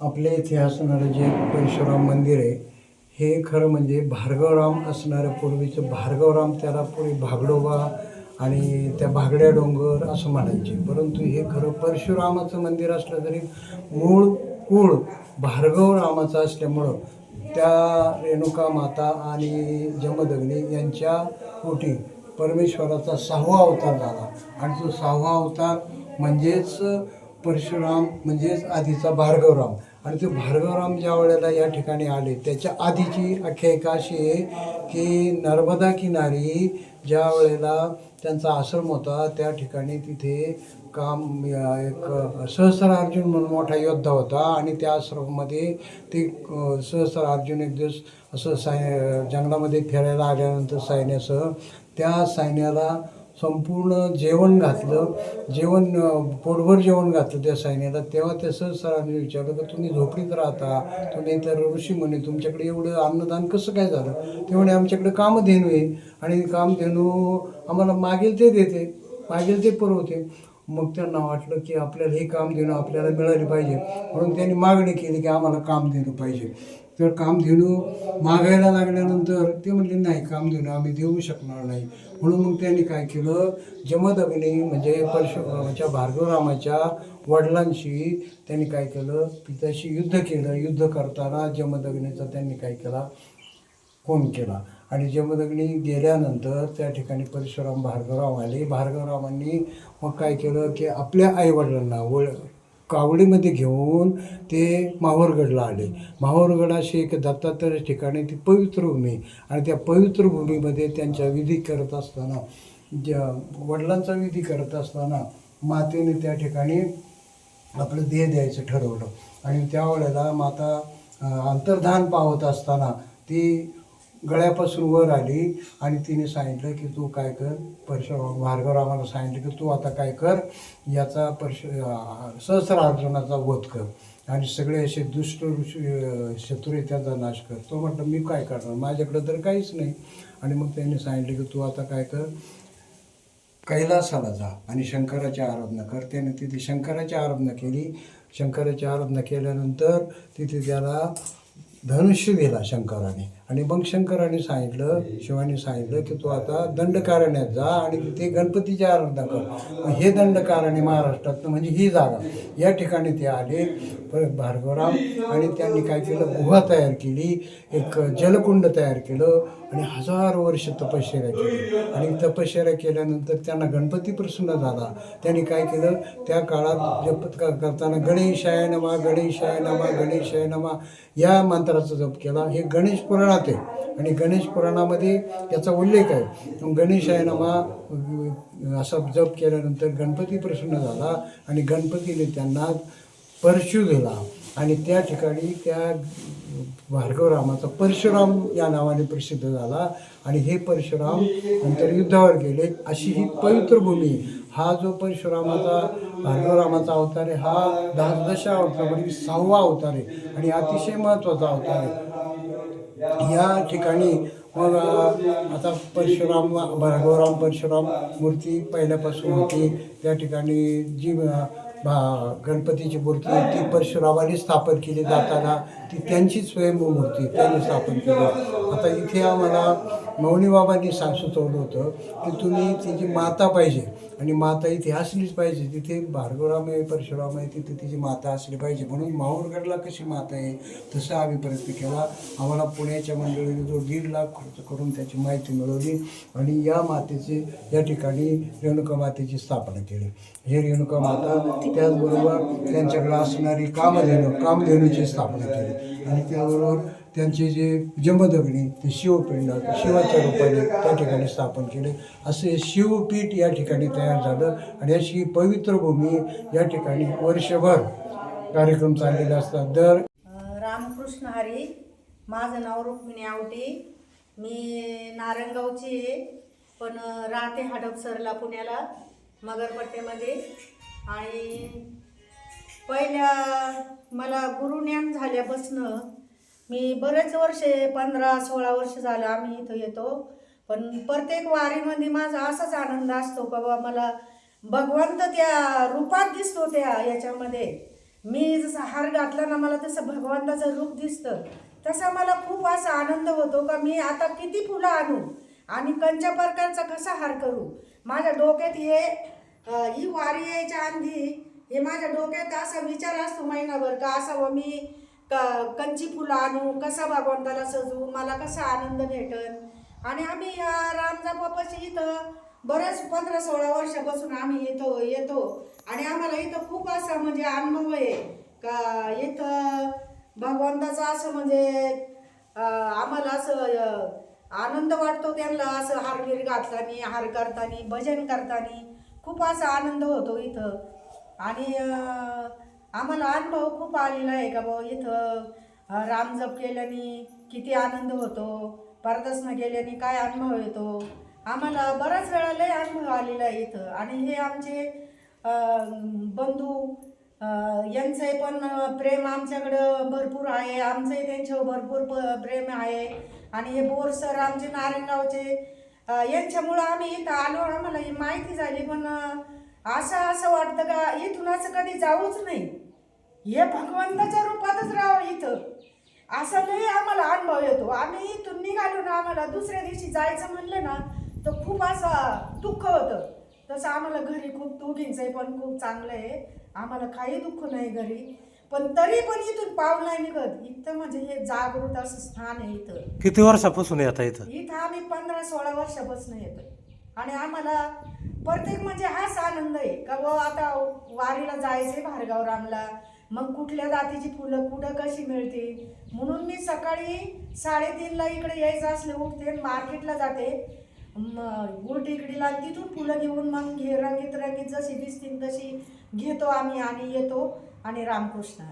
आपल्या इथे असणारं जे परशुराम मंदिर आहे हे खरं म्हणजे भार्गवराम असणारं पूर्वीचं भार्गवराम त्याला पुढे भागडोबा आणि त्या भागड्या डोंगर असं म्हणायचे. परंतु हे खरं परशुरामाचं मंदिर असलं तरी मूळ कुळ भार्गवरामाचं असल्यामुळं त्या रेणुका माता आणि जमदग्नी यांच्या पोटी परमेश्वराचा सहावा अवतार झाला. आणि तो सहावा अवतार म्हणजेच परशुराम म्हणजेच आधीचा भार्गवराम. आणि ते भार्गवराम ज्या वेळेला या ठिकाणी आले त्याच्या आधीची आख्यायिका अशी आहे की नर्मदा किनारी ज्या वेळेला त्यांचा आश्रम होता त्या ठिकाणी तिथे काम एक एक सहस्रार्जुन म्हणून मोठा योद्धा होता आणि त्या आश्रममध्ये ते सहस्र सहस्रार्जुन एक दिवस असं साय जंगलामध्ये फिरायला आल्यानंतर सैन्यासह त्या सैन्याला संपूर्ण जेवण घातलं जेवण पोटभर जेवण घातलं त्या सैन्याला तेव्हा त्या सरांनी विचारलं की तुम्ही झोपडीत राहता तुम्ही तर ऋषी म्हणे तुमच्याकडे एवढं अन्नदान कसं काय झालं? ते म्हणे आमच्याकडे कामधेनू आहे आणि कामधेनू आम्हाला मागेल ते देते मागेल ते पुरवते. मग त्यांना वाटलं की आपल्याला हे काम देणं आपल्याला मिळाली पाहिजे. म्हणून त्यांनी मागणी केली की आम्हाला काम देणं पाहिजे. तर कामधेनू मागायला लागल्यानंतर ते म्हणले नाही कामधेनू आम्ही देऊ शकणार नाही. म्हणून मग त्यांनी काय केलं? जमदग्नी म्हणजे परशुरामाच्या भार्गवरामाच्या वडिलांशी त्यांनी काय केलं? पित्याशी युद्ध केलं. युद्ध करताना जमदग्नीचा त्यांनी काय केला? फोन केला. आणि जमदग्नी गेल्यानंतर त्या ठिकाणी परशुराम भार्गवराम आले. भार्गवरामांनी मग काय केलं की आपल्या आईवडिलांना वळ कावडीमध्ये घेऊन ते माहूरगडला आले. माहूरगडाशी एक दत्तात्रय ठिकाणी ती पवित्र भूमी आणि त्या पवित्र भूमीमध्ये त्यांच्या विधी करत असताना ज्या वडिलांचा विधी करत असताना मातेने त्या ठिकाणी आपलं देह द्यायचं ठरवलं. आणि त्यावेळेला माता अंतर्धान पावत असताना ती गळ्यापासून वर आली आणि तिने सांगितलं की तू काय कर परशुराम भार्गवरामाला सांगितलं की तू आता काय कर याचा परशु सहस्र अर्जुनाचा वध कर. आणि सगळे असे दुष्ट ऋषी शत्रू आहे त्याचा नाश कर. तो म्हटलं मी काय करणार? माझ्याकडं तर काहीच नाही. आणि मग त्यांनी सांगितलं की तू आता काय कर? कैलासाला जा आणि शंकराची आराधना कर. त्याने तिथे शंकराची आराधना केली. शंकराची आराधना केल्यानंतर तिथे त्याला धनुष्य दिला शंकराने. आणि मग शंकराने सांगितलं शिवाने सांगितलं की तू आता दंडकारण्यात जा आणि तिथे गणपतीची आराधना कर. मग हे दंडकारण्य महाराष्ट्रात म्हणजे ही जागा. या ठिकाणी ते आले पर भार्गवराम आणि त्यांनी काय केलं? गुहा तयार केली एक जलकुंड तयार केलं आणि हजारो वर्ष तपश्चर्या केली. आणि तपश्चर्या केल्यानंतर त्यांना गणपती प्रसन्न झाला. त्यांनी काय केलं? त्या काळात जप करताना गणेशाय नमा गणेशाय नमा गणेशाय नमा या मंत्राचा जप केला. हे गणेश पुराणात आहे आणि गणेश पुराणामध्ये याचा उल्लेख आहे. गणेश गणेशाय नमा असा जप केल्यानंतर गणपती प्रसन्न झाला आणि गणपतीने त्यांना परशु दिला. आणि त्या ठिकाणी त्या भार्गवरामाचा परशुराम या नावाने प्रसिद्ध झाला. आणि हे परशुराम नंतर युद्धावर गेले. अशी ही पवित्र भूमी. हा जो परशुरामाचा भार्गवरामाचा अवतार आहे हा दहा दशा अवतार म्हणजे सहावा अवतार आहे. आणि अतिशय महत्त्वाचा अवतार आहे. या ठिकाणी मग आता परशुराम भार्गवराम परशुराम मूर्ती पहिल्यापासून होती. त्या ठिकाणी जी भा गणपतीची मूर्ती ती परशुरामाने स्थापन केली जाताना ती त्यांची स्वयंभू मूर्ती त्यांनी स्थापन केली. आता इथे आम्हाला मौनीबाबांनी सांग सुचवलं होतं की तुम्ही तिची माता पाहिजे आणि माता इथे असलीच पाहिजे तिथे भार्गवराम आहे परशुराम आहे तिथे तिची माता असली पाहिजे. म्हणून माहूरगडला कशी माता आहे तसं आम्ही प्रयत्न केला. आम्हाला पुण्याच्या मंडळीने जो दीड लाख खर्च करून त्याची माहिती मिळवली आणि या मातेचे या ठिकाणी रेणुका मातेची स्थापना केली. हे रेणुका माता त्याचबरोबर त्यांच्याकडे असणारी कामधेनू कामधेनूची स्थापना केली. आणि त्याबरोबर त्यांचे जे जमदग्नी ते शिवपिंड शिवाच्या रूपाने त्या ठिकाणी स्थापन केले. असे शिवपीठ या ठिकाणी तयार झालं आणि अशी पवित्र भूमी या ठिकाणी वर्षभर कार्यक्रम चाललेले असतात. दर रामकृष्ण हरी माझं नाव रुक्मिणी आवटी. मी नारंगावची आहे पण राहते हडपसरला पुण्याला मगरपट्टेमध्ये. आणि पहिल्या मला गुरुज्ञान झाल्यापासनं मी बरेच वर्षे पंधरा सोळा वर्ष झालं आम्ही इथं येतो. पण प्रत्येक वारीमध्ये माझा असाच आनंद असतो का बाबा मला भगवंत त्या रूपात दिसतो त्या याच्यामध्ये. मी जसं हार घातला ना मला तसं भगवंताचं रूप दिसतं. तसा मला खूप असा आनंद होतो का मी आता किती फुलं आणू आणि कंच्या प्रकारचा कसा हार करू? माझ्या डोक्यात हे ही वारी यायच्या आधी हे माझ्या डोक्यात असा विचार असतो महिनाभर का असावं मी क कंची फुलं आणू कसा भगवंताला सजवू मला कसा आनंद भेटन? आणि आम्ही या रामजा इथं बरंच पंधरा सोळा वर्षापासून आम्ही येतो येतो. आणि आम्हाला इथं खूप असा म्हणजे अनुभव आहे. का इथं भगवंताचा असं म्हणजे आम्हाला असं आनंद वाटतो त्यांना असं हारगीर घातलानी हार करताना भजन करताना. खूप असा आनंद होतो इथं. आणि आम्हाला अनुभव खूप आलेला आहे का भाऊ? इथं राम रामजप केल्याने किती आनंद होतो परदर्शनं गेल्याने काय अनुभव येतो? आम्हाला बऱ्याच वेळा लय अनुभव आलेला आहे इथं. आणि हे आमचे बंधू यांचंही पण प्रेम आमच्याकडं भरपूर आहे. आमचंही त्यांच्यावर भरपूर प- प्रेम आहे. आणि हे बोर सर आमचे नारायणगावचे यांच्यामुळं आम्ही इथं आलो. आम्हाला ही माहिती झाली. पण असं असं वाटतं का इथून असं कधी जाऊच नाही. हे भगवंताच्या रूपातच राहावं इथं. असं लय आम्हाला अनुभव येतो. आम्ही इथून निघालो ना आम्हाला दुसऱ्या दिवशी जायचं म्हणलं ना तर खूप असं दुःख होतं. तसं आम्हाला घरी खूप दोघींचंही पण खूप चांगलं आहे. आम्हाला काही दुःख नाही घरी. पण तरी पण इथून पाऊल नाही निघत. इथं म्हणजे हे जागृत असं स्थान आहे इथं. किती वर्षापासून येता इथं? इथं आम्ही पंधरा सोळा वर्षापासून येतो आणि आम्हाला प्रत्येक म्हणजे हाच आनंद आहे. का व आता वारीला जायचे भार्गाव रामला. मग कुठल्या जातीची फुलं कुठं कशी मिळतील? म्हणून मी सकाळी साडेतीनला इकडे यायचं असले उठते मार्केटला जाते. गुलटेकडीला तिथून फुलं घेऊन मग घे रंगीत रंगीत जशी दिसतील तशी घेतो आम्ही आणि येतो. आणि रामकृष्ण.